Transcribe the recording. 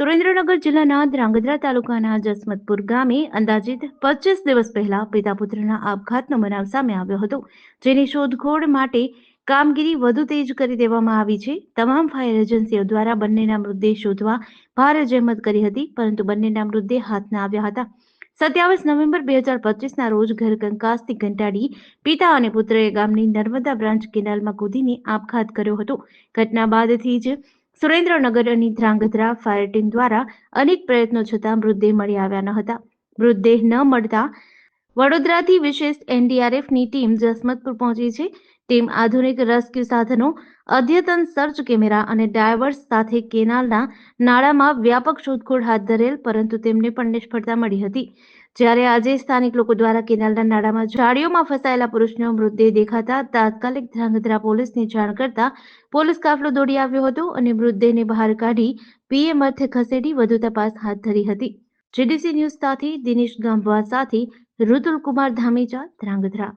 સુરેન્દ્રનગર જિલ્લાના ધ્રાંગધ્રા તાલુકાના જસમતપુર ગામે અંદાજિત પચીસ દિવસ પહેલા પિતા પુત્રના આપઘાતનો બનાવ સામે આવ્યો હતો, જેની શોધખોળ માટે કામગીરી વધુ તેજ કરી દેવામાં આવી છે. તમામ ફાયર એજન્સીઓ દ્વારા બંનેના મૃતદેહ શોધવા ભારે જહેમત કરી હતી, પરંતુ બંનેના મૃતદેહ હાથના આવ્યા હતા. સત્યાવીસ નવેમ્બર બે હજાર પચીસના રોજ ઘર કંકાસથી ઘંટાડી પિતા અને પુત્રએ ગામની નર્મદા બ્રાન્ચ કેનાલમાં કૂદીને આપઘાત કર્યો હતો. ઘટના બાદથી જ સુરેન્દ્રનગર અને ધ્રાંગધ્રા ફાયર ટીમ દ્વારા અનેક પ્રયત્નો છતાં મૃતદેહ મળી આવ્યા ન હતા. મૃતદેહ ન મળતા વડોદરાથી વિશેષ એનડીઆરએફની ટીમ જસમતપુર પહોંચી છે. ટીમ આધુનિક રેસ્ક્યુ સાધનો, અદ્યતન સર્ચ કેમેરા અને ડાયવર્સ સાથે કેનાલના નાળામાં વ્યાપક શોધખોળ હાથ ધરેલ, પરંતુ તેમને પણ નિષ્ફળતા મળી હતી. જ્યારે આજે સ્થાનિક લોકો દ્વારા કેનાલના નાળામાં ઝાડીઓમાં ફસાયેલા પુરુષનો મૃતદેહ દેખાતા તાત્કાલિક ધ્રાંગધ્રા પોલીસને જાણ કરતા પોલીસ કાફલો દોડી આવ્યો હતો અને મૃતદેહને બહાર કાઢી પીએમ અર્થે ખસેડી વધુ તપાસ હાથ ધરી હતી. જીડીસી ન્યૂઝ સાથે દિનેશ ગામવા સાથે ઋતુલ કુમાર ધામીચા ધ્રાંગધ્રા.